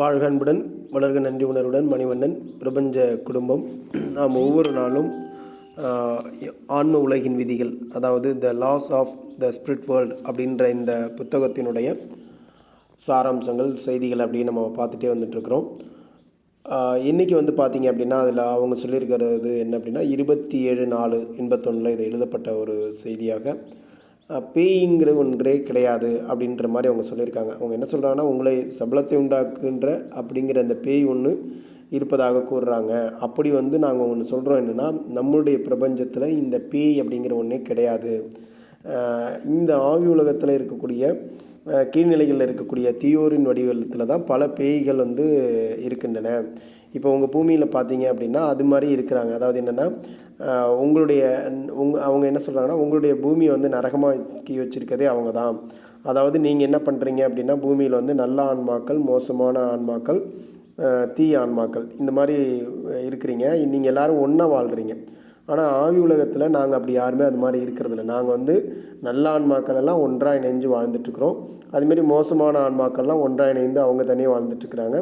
வாழ்க அன்புடன் வளர்க நன்றி உணர்வுடன் மணிவண்ணன் பிரபஞ்ச குடும்பம். நாம் ஒவ்வொரு நாளும் ஆன்ம உலகின் விதிகள் அதாவது the laws of the spirit world அப்படின்ற இந்த புத்தகத்தினுடைய சாராம்சங்கள் செய்திகள் அப்படின்னு நம்ம பார்த்துட்டே வந்துட்டுருக்குறோம். இன்றைக்கி வந்து பார்த்திங்க அப்படின்னா அதில் அவங்க சொல்லியிருக்கிறது என்ன அப்படின்னா இருபத்தி ஏழு நாலு எண்பத்தொன்னில் இது எழுதப்பட்ட ஒரு செய்தியாக பேய்ங்கிற ஒன்றே கிடையாது அப்படின்ற மாதிரி அவங்க சொல்லியிருக்காங்க. அவங்க என்ன சொல்கிறாங்கன்னா உங்களை சபலத்தை உண்டாக்குன்ற அப்படிங்கிற அந்த பேய் ஒன்று இருப்பதாக கூறுறாங்க. அப்படி வந்து நாங்கள் ஒன்று சொல்கிறோம் என்னென்னா நம்மளுடைய பிரபஞ்சத்தில் இந்த பேய் அப்படிங்கிற ஒன்றே கிடையாது. இந்த ஆவி உலகத்தில் இருக்கக்கூடிய கீழ்நிலைகளில் இருக்கக்கூடிய தீயோரின் வடிவத்தில் தான் பல பேய்கள் வந்து இருக்கின்றன. இப்போ உங்கள் பூமியில் பார்த்தீங்க அப்படின்னா அது மாதிரி இருக்கிறாங்க. அதாவது என்னென்னா உங்களுடைய உங்க அவங்க என்ன சொல்கிறாங்கன்னா உங்களுடைய பூமியை வந்து நரகமாக்கி வச்சுருக்கதே அவங்க தான் அதாவது நீங்கள் என்ன பண்ணுறீங்க அப்படின்னா பூமியில் வந்து நல்ல ஆன்மாக்கள் மோசமான ஆன்மாக்கள் தீ ஆன்மாக்கள் இந்த மாதிரி இருக்கிறீங்க. நீங்கள் எல்லோரும் ஒன்றா வாழ்கிறீங்க ஆனால் ஆவி உலகத்தில் நாங்கள் அப்படி யாருமே அது மாதிரி இருக்கிறதில்ல. நாங்கள் வந்து நல்ல ஆன்மாக்கள் எல்லாம் ஒன்றாக இணைஞ்சு வாழ்ந்துட்டுருக்குறோம் அதுமாரி மோசமான ஆன்மாக்கள்லாம் ஒன்றாக இணைந்து அவங்க தனியாக வாழ்ந்துட்டுருக்குறாங்க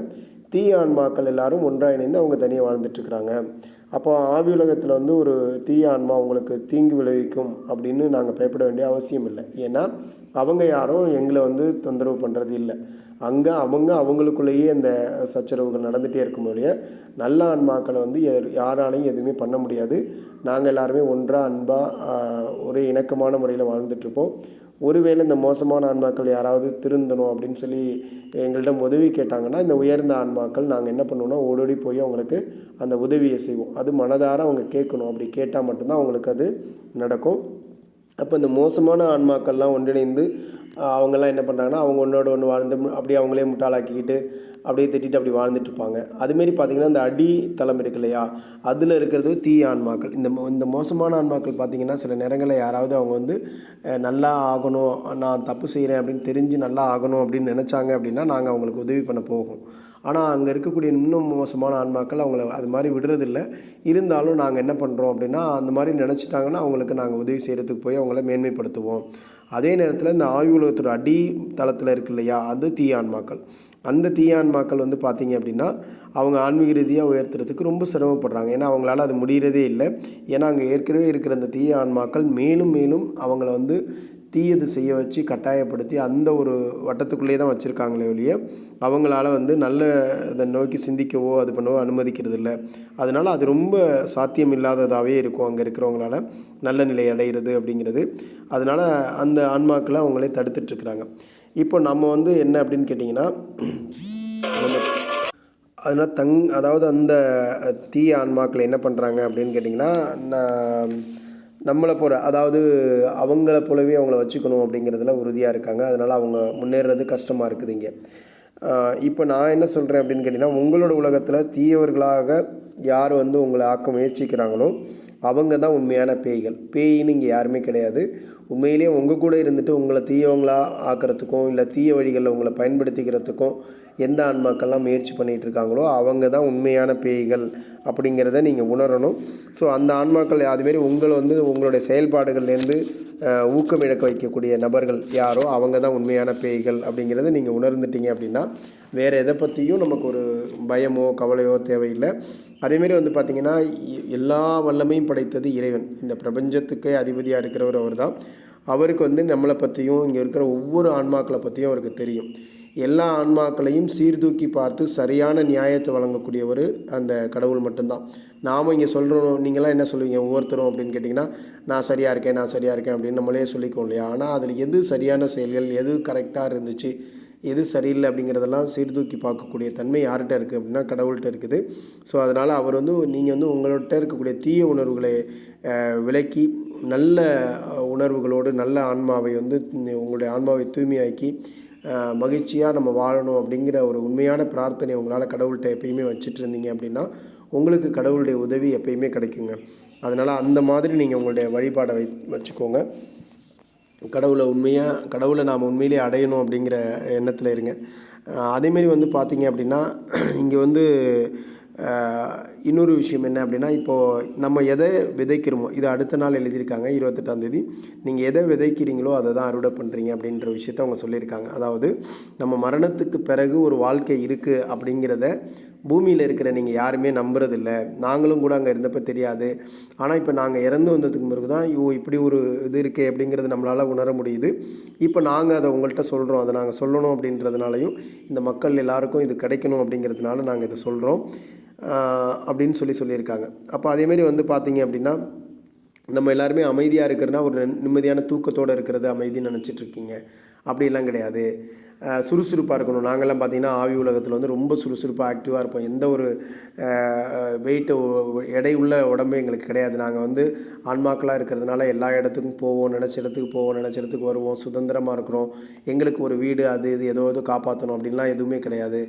தீய ஆன்மாக்கள் எல்லாரும் ஒன்றாக இணைந்து அவங்க தனியாக வாழ்ந்துட்டுருக்குறாங்க. அப்போ ஆவி உலகத்தில் வந்து ஒரு தீய ஆன்மா உங்களுக்கு தீங்கு விளைவிக்கும் அப்படின்னு நாங்கள் பயப்பட வேண்டிய அவசியம் இல்லை. ஏன்னா அவங்க யாரும் எங்களை வந்து தொந்தரவு பண்ணுறது இல்லை. அங்கே அவங்க அவங்களுக்குள்ளேயே அந்த சச்சரவுகள் நடந்துகிட்டே இருக்கும் ஒழிய நல்ல ஆன்மாக்களை வந்து யார்- யாராலையும் எதுவுமே பண்ண முடியாது. நாங்கள் எல்லாருமே ஒன்றாக அன்பாக ஒரே இணக்கமான முறையில் வாழ்ந்துட்டுருப்போம். ஒருவேளை இந்த மோசமான ஆன்மாக்கள் யாராவது திருந்தணும் அப்படின்னு சொல்லி எங்கள்கிட்ட உதவி கேட்டாங்கன்னா இந்த உயர்ந்த ஆன்மாக்கள் நாங்கள் என்ன பண்ணுவோம்னா ஓடோடி போய் அவங்களுக்கு அந்த உதவியை செய்வோம். அது மனதார அவங்க கேட்கணும். அப்படி கேட்டால் மட்டும்தான் அவங்களுக்கு அது நடக்கும். அப்போ இந்த மோசமான ஆன்மாக்கள்லாம் ஒன்றிணைந்து அவங்கெல்லாம் என்ன பண்ணுறாங்கன்னா அவங்க ஒன்றோட ஒன்று வாழ்ந்து அப்படியே அவங்களே முட்டாளாக்கிக்கிட்டு அப்படியே திட்டிட்டு அப்படி வாழ்ந்துட்டு இருப்பாங்க அதுமாரி பார்த்தீங்கன்னா இந்த அடி தளம் இருக்கு இல்லையா? அதில் இருக்கிறது தீய ஆன்மாக்கள். இந்த மோ- இந்த மோசமான ஆன்மாக்கள் பார்த்தீங்கன்னா சில நேரங்களில் யாராவது அவங்க வந்து நல்லா ஆகணும் நான் தப்பு செய்கிறேன் அப்படின்னு தெரிஞ்சு நல்லா ஆகணும் அப்படின்னு நினச்சாங்க அப்படின்னா நாங்கள் அவங்களுக்கு உதவி பண்ண போவோம் ஆனால் அங்கே இருக்கக்கூடிய இன்னும் மோசமான ஆன்மாக்கள் அவங்கள அது மாதிரி விடுறதில்ல. இருந்தாலும் நாங்கள் என்ன பண்ணுறோம் அப்படின்னா அந்த மாதிரி நினச்சிட்டாங்கன்னா அவங்களுக்கு நாங்கள் உதவி செய்கிறதுக்கு போய் அவங்கள மேன்மைப்படுத்துவோம். அதே நேரத்தில் இந்த ஆய்வு உலகத்தோட அடி தளத்தில் இருக்கு இல்லையா அது தீயான்மாக்கள் அந்த தீயான்மாக்கள் வந்து பார்த்திங்க அப்படின்னா அவங்க ஆன்மீக ரீதியாக உயர்த்துறதுக்கு ரொம்ப சிரமப்படுறாங்க. ஏன்னா அவங்களால அது முடிகிறதே இல்லை. ஏன்னா அங்கே ஏற்கனவே இருக்கிற அந்த தீய ஆன்மாக்கள் மேலும் மேலும் அவங்கள வந்து தீயது செய்ய வச்சு கட்டாயப்படுத்தி அந்த ஒரு வட்டத்துக்குள்ளேயே தான் வச்சுருக்காங்களே ஒழிய அவங்களால வந்து நல்ல அதை நோக்கி சிந்திக்கவோ அது பண்ணவோ அனுமதிக்கிறது இல்லை அதனால் அது ரொம்ப சாத்தியம் இல்லாததாகவே இருக்கும் அங்கே இருக்கிறவங்களால. நல்ல நிலை அடைகிறது அப்படிங்கிறது. அதனால் அந்த ஆன்மாக்களை அவங்களே தடுத்துட்ருக்குறாங்க. இப்போ நம்ம வந்து என்ன அப்படின்னு கேட்டிங்கன்னா அதனால் தங் அதாவது அந்த தீய ஆன்மாக்களை என்ன பண்ணுறாங்க அப்படின்னு கேட்டிங்கன்னா நான் நம்மளை போகிற அதாவது அவங்கள போலவே அவங்கள வச்சுக்கணும் அப்படிங்கிறதுல உறுதியாக இருக்காங்க. அதனால் அவங்க முன்னேறது கஷ்டமாக இருக்குது இங்கே. இப்போ நான் என்ன சொல்கிறேன் அப்படின்னு கேட்டிங்கன்னா உங்களோட உலகத்தில் தீயவர்களாக யார் வந்து உங்களை ஆக்க முயற்சிக்கிறாங்களோ அவங்க தான் உண்மையான பேய்கள். பேயின்னு இங்கே யாருமே கிடையாது. உண்மையிலேயே உங்கள் கூட இருந்துட்டு உங்களை தீயவங்களா ஆக்கிறதுக்கும் இல்லை தீய வழிகளில் உங்களை பயன்படுத்திக்கிறதுக்கும் எந்த ஆன்மாக்கள்லாம் முயற்சி பண்ணிகிட்டு இருக்காங்களோ அவங்க தான் உண்மையான பேய்கள் அப்படிங்கிறத நீங்கள் உணரணும். ஸோ அந்த ஆன்மாக்கள் அதுமாரி உங்களை வந்து உங்களுடைய செயல்பாடுகள்லேருந்து ஊக்கமிழக்க ஊக்கம் இழக்க வைக்கக்கூடிய நபர்கள் யாரோ அவங்க தான் உண்மையான பேய்கள் அப்படிங்கிறத நீங்கள் உணர்ந்துட்டீங்க அப்படின்னா வேறு எதை பற்றியும் நமக்கு ஒரு பயமோ கவலையோ தேவையில்லை. அதேமாரி வந்து பார்த்திங்கன்னா எல்லா வல்லமையும் படைத்தது இறைவன். இந்த பிரபஞ்சத்துக்கே அதிபதியாக இருக்கிறவர் அவர் தான் அவருக்கு வந்து நம்மளை பற்றியும் இங்கே இருக்கிற ஒவ்வொரு ஆன்மாக்களை பற்றியும் அவருக்கு தெரியும். எல்லா ஆன்மாக்களையும் சீர்தூக்கி பார்த்து சரியான நியாயத்தை வழங்கக்கூடியவர் அந்த கடவுள் மட்டும்தான். நாம் இங்கே சொல்கிறோம் நீங்களாம் என்ன சொல்லுவீங்க ஒவ்வொருத்தரும் அப்படின்னு கேட்டிங்கன்னா நான் சரியாக இருக்கேன் நான் சரியாக இருக்கேன் அப்படின்னு நம்மளே சொல்லிக்கோம் இல்லையா? ஆனால் அதில் எது சரியான செயல்கள் எது கரெக்டாக இருந்துச்சு எது சரியில்லை அப்படிங்கிறதெல்லாம் சீர்தூக்கி பார்க்கக்கூடிய தன்மை யார்கிட்ட இருக்குது அப்படின்னா கடவுள்கிட்ட இருக்குது. ஸோ அதனால் அவர் வந்து நீங்கள் வந்து உங்கள்கிட்ட இருக்கக்கூடிய தீய உணர்வுகளை விலக்கி நல்ல உணர்வுகளோடு நல்ல ஆன்மாவை வந்து உங்களுடைய ஆன்மாவை தூய்மையாக்கி மகிழ்ச்சியாக நம்ம வாழணும் அப்படிங்கிற ஒரு உண்மையான பிரார்த்தனை உங்களால் கடவுள்கிட்ட எப்பயுமே வச்சுட்டு இருந்தீங்க அப்படின்னா உங்களுக்கு கடவுளுடைய உதவி எப்பயுமே கிடைக்குங்க. அதனால் அந்த மாதிரி நீங்கள் உங்களுடைய வழிபாடை வை வச்சுக்கோங்க. கடவுளை உண்மையாக கடவுளை நாம் உண்மையிலேயே அடையணும் அப்படிங்கிற எண்ணத்தில் இருங்க. அதேமாரி வந்து பார்த்திங்க அப்படின்னா இங்கே வந்து இன்னொரு விஷயம் என்ன அப்படின்னா இப்போது நம்ம எதை விதைக்கிறோமோ இது அடுத்த நாள் எழுதியிருக்காங்க இருபத்தெட்டாந்தேதி நீங்கள் எதை விதைக்கிறீங்களோ அதை தான் அறுவடை பண்ணுறீங்க அப்படின்ற விஷயத்த அவங்க சொல்லியிருக்காங்க. அதாவது நம்ம மரணத்துக்கு பிறகு ஒரு வாழ்க்கை இருக்குது அப்படிங்கிறத பூமியில் இருக்கிற நீங்கள் யாருமே நம்புறதில்ல. நாங்களும் கூட அங்கே இருந்தப்போ தெரியாது. ஆனால் இப்போ நாங்கள் இறந்து வந்ததுக்கு பிறகு தான் ஐயோ இப்படி ஒரு இது இருக்கே அப்படிங்கிறது நம்மளால் உணர முடியுது. இப்போ நாங்கள் அதை உங்கள்கிட்ட சொல்கிறோம் அதை நாங்கள் சொல்லணும் அப்படின்றதுனாலையும் இந்த மக்கள் எல்லாருக்கும் இது கிடைக்கணும் அப்படிங்கிறதுனால நாங்கள் இதை சொல்கிறோம் அப்படின்னு சொல்லி சொல்லியிருக்காங்க. அப்போ அதேமாரி வந்து பார்த்தீங்க அப்படின்னா நம்ம எல்லாருமே அமைதியாக இருக்கிறனா ஒரு நிம்மதியான தூக்கத்தோடு இருக்கிறது அமைதின்னு நினச்சிட்டு இருக்கீங்க. அப்படிலாம் கிடையாது. சுறுசுறுப்பாக இருக்கணும். நாங்கள்லாம் பார்த்தீங்கன்னா ஆவி உலகத்தில் வந்து ரொம்ப சுறுசுறுப்பாக ஆக்டிவாக இருப்போம். எந்த ஒரு வெயிட்டு எடை உள்ள உடம்பு எங்களுக்கு கிடையாது. நாங்கள் வந்து ஆன்மாக்களாக இருக்கிறதுனால எல்லா இடத்துக்கும் போவோம் நினச்ச இடத்துக்கு போவோம் நினச்ச இடத்துக்கு வருவோம் சுதந்திரமாக இருக்கிறோம். எங்களுக்கு ஒரு வீடு அது இது ஏதோ ஏதோ காப்பாற்றணும் அப்படின்லாம் எதுவுமே கிடையாது.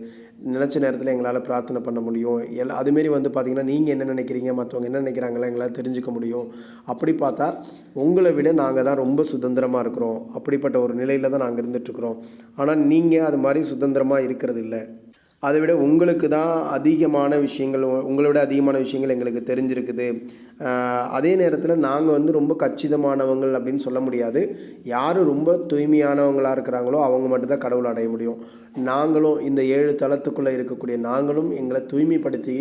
நினச்ச நேரத்தில் எங்களால் பிரார்த்தனை பண்ண முடியும். எல் அதுமாரி வந்து பார்த்திங்கன்னா நீங்கள் என்ன நினைக்கிறீங்க மற்றவங்க என்ன நினைக்கிறாங்களா எங்களால் தெரிஞ்சுக்க முடியும். அப்படி பார்த்தா உங்களை விட நாங்கள் தான் ரொம்ப சுதந்திரமாக இருக்கிறோம். அப்படிப்பட்ட ஒரு நிலையில் தான் நாங்கள் இருந்துகிட்ருக்குறோம் ஆனால் நீங்கள் அது மாதிரி சுதந்திரமாக இருக்கிறது இல்லை அதை விட உங்களுக்கு தான் அதிகமான விஷயங்கள் உங்களோட உங்களை விட அதிகமான விஷயங்கள் எங்களுக்கு தெரிஞ்சிருக்குது. அதே நேரத்தில் நாங்கள் வந்து ரொம்ப கச்சிதமானவங்கள் அப்படின்னு சொல்ல முடியாது. யார் ரொம்ப தூய்மையானவங்களாக இருக்கிறாங்களோ அவங்க மட்டும்தான் கடவுள் அடைய முடியும். நாங்களும் இந்த ஏழு தளத்துக்குள்ளே இருக்கக்கூடிய நாங்களும் எங்களை தூய்மைப்படுத்தி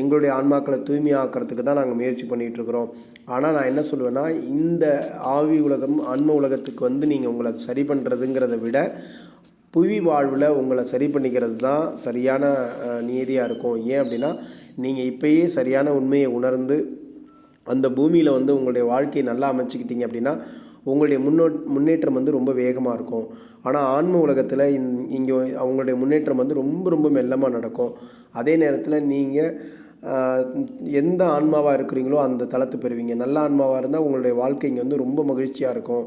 எங்களுடைய ஆன்மாக்களை தூய்மையாக்கிறதுக்கு தான் நாங்கள் முயற்சி பண்ணிகிட்ருக்குறோம் ஆனால் நான் என்ன சொல்லுவேன்னா இந்த ஆவி உலகம் ஆன்ம உலகத்துக்கு வந்து நீங்கள் உங்களை சரி பண்ணுறதுங்கிறத விட புவி வாழ்வில் உங்களை சரி பண்ணிக்கிறது தான் சரியான நியதியாக இருக்கும். ஏன் அப்படின்னா நீங்கள் இப்பயே சரியான உண்மையை உணர்ந்து அந்த பூமியில் வந்து உங்களுடைய வாழ்க்கையை நல்லா அமைச்சிக்கிட்டீங்க அப்படின்னா உங்களுடைய முன்னோ முன்னேற்றம் வந்து ரொம்ப வேகமாக இருக்கும். ஆனால் ஆன்ம உலகத்தில் இந் இங்கே அவங்களுடைய முன்னேற்றம் வந்து ரொம்ப ரொம்ப மெல்லமாக நடக்கும். அதே நேரத்தில் நீங்கள் எந்த ஆன்மாவாக இருக்கிறீங்களோ அந்த தளத்தை பெறுவீங்க. நல்ல ஆன்மாவாக இருந்தால் உங்களுடைய வாழ்க்கை இங்கே வந்து ரொம்ப மகிழ்ச்சியாக இருக்கும்.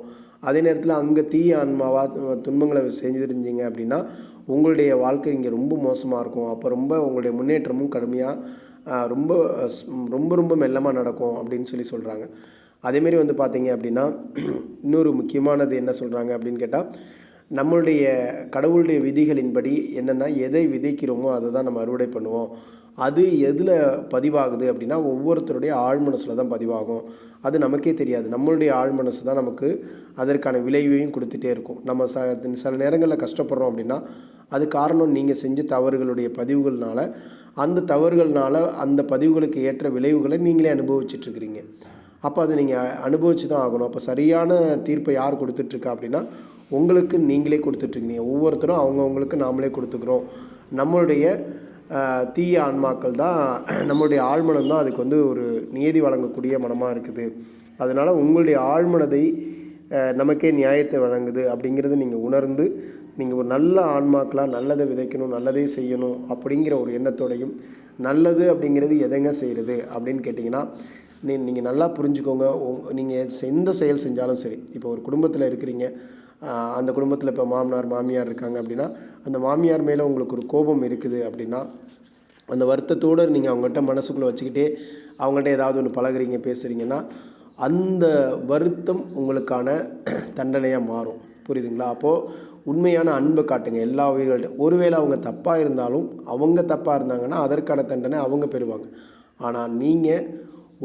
அதே நேரத்தில் அங்கே தீய ஆன்மாவாக துன்பங்களை செஞ்சிருந்தீங்க அப்படின்னா உங்களுடைய வாழ்க்கை இங்கே ரொம்ப மோசமாக இருக்கும். அப்போ ரொம்ப உங்களுடைய முன்னேற்றமும் கடுமையாக ரொம்ப ரொம்ப ரொம்ப மெல்லமாக நடக்கும் அப்படின்னு சொல்லி சொல்கிறாங்க அதேமாரி வந்து பார்த்தீங்க அப்படின்னா இன்னொரு முக்கியமானது என்ன சொல்கிறாங்க அப்படின்னு கேட்டால் நம்மளுடைய கடவுளுடைய விதிகளின்படி என்னென்னா எதை விதைக்கிறோமோ அதை தான் நம்ம அறுவடை பண்ணுவோம். அது எதில் பதிவாகுது அப்படின்னா ஒவ்வொருத்தருடைய ஆழ்மனசில் தான் பதிவாகும். அது நமக்கே தெரியாது. நம்மளுடைய ஆழ்மனசு தான் நமக்கு அதற்கான விளைவையும் கொடுத்துட்டே இருக்கும். நம்ம ச சில நேரங்களில் கஷ்டப்படுறோம் அப்படின்னா அது காரணம் நீங்கள் செஞ்ச தவறுகளுடைய பதிவுகள்னால. அந்த தவறுகள்னால அந்த பதிவுகளுக்கு ஏற்ற விளைவுகளை நீங்களே அனுபவிச்சிட்ருக்கிறீங்க அப்போ அதை நீங்கள் அனுபவிச்சு தான் ஆகணும். அப்போ சரியான தீர்ப்பை யார் கொடுத்துட்ருக்கா அப்படின்னா உங்களுக்கு நீங்களே கொடுத்துட்ருக்கீங்க. ஒவ்வொருத்தரும் அவங்கவுங்களுக்கு நாமளே கொடுத்துக்கிறோம். நம்மளுடைய தீய ஆன்மாக்கள் தான் நம்மளுடைய ஆழ்மனம் தான் அதுக்கு வந்து ஒரு நியதி வழங்கக்கூடிய மனமாக இருக்குது. அதனால் உங்களுடைய ஆழ்மனதை நமக்கே நியாயத்தை வழங்குது அப்படிங்கிறத நீங்கள் உணர்ந்து நீங்கள் ஒரு நல்ல ஆன்மாக்களாக நல்லதை விதைக்கணும் நல்லதே செய்யணும் அப்படிங்கிற ஒரு எண்ணத்தோடையும் நல்லது அப்படிங்கிறது எதைங்க செய்கிறது அப்படின்னு கேட்டிங்கன்னா நீ நீங்கள் நல்லா புரிஞ்சுக்கோங்க. நீங்கள் எந்த செயல் செஞ்சாலும் சரி. இப்போ ஒரு குடும்பத்தில் இருக்கிறீங்க. அந்த குடும்பத்தில் இப்போ மாமனார் மாமியார் இருக்காங்க அப்படின்னா அந்த மாமியார் மேலே உங்களுக்கு ஒரு கோபம் இருக்குது அப்படின்னா அந்த வருத்தத்தோடு நீங்கள் அவங்ககிட்ட மனசுக்குள்ளே வச்சுக்கிட்டே அவங்கள்ட்ட ஏதாவது ஒன்று பழகுறீங்க பேசுகிறீங்கன்னா அந்த வருத்தம் உங்களுக்கான தண்டனையாக மாறும். புரியுதுங்களா? அப்போது உண்மையான அன்பை காட்டுங்க. எல்லா உயிர்கள்ட்ட ஒருவேளை அவங்க தப்பாக இருந்தாலும் அவங்க தப்பாக இருந்தாங்கன்னா அதற்கான தண்டனை அவங்க பெறுவாங்க. ஆனால் நீங்கள்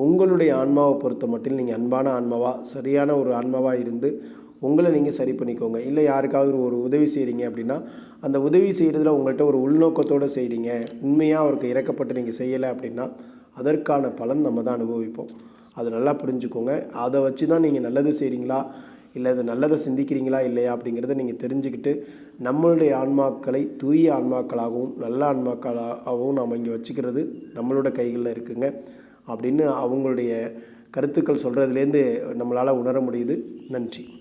உங்களுடைய ஆன்மாவை பொறுத்த மட்டும் நீங்கள் அன்பான ஆன்மாவாக சரியான ஒரு ஆன்மாவாக இருந்து உங்களை நீங்கள் சரி பண்ணிக்கோங்க. இல்லை யாருக்காவது ஒரு உதவி செய்கிறீங்க அப்படின்னா அந்த உதவி செய்கிறதுல உங்கள்கிட்ட ஒரு உள்நோக்கத்தோடு செய்கிறீங்க உண்மையாக அவருக்கு இறக்கப்பட்டு நீங்கள் செய்யலை அப்படின்னா அதற்கான பலன் நம்ம தான் அனுபவிப்போம். அதை நல்லா புரிஞ்சுக்கோங்க. அதை வச்சு தான் நீங்கள் நல்லது செய்கிறீங்களா இல்லை அது நல்லதை சிந்திக்கிறீங்களா? இல்லையா? அப்படிங்கிறத நீங்கள் தெரிஞ்சுக்கிட்டு நம்மளுடைய ஆன்மாக்களை தூய ஆன்மாக்களாகவும் நல்ல ஆன்மாக்களாகவும் நாம் இங்கே வச்சுக்கிறது நம்மளோட கைகளில் இருக்குங்க. அப்படின்னு அவங்களுடைய கருத்துக்கள் சொல்கிறதுலேருந்து நம்மளால் உணர முடியுது. நன்றி.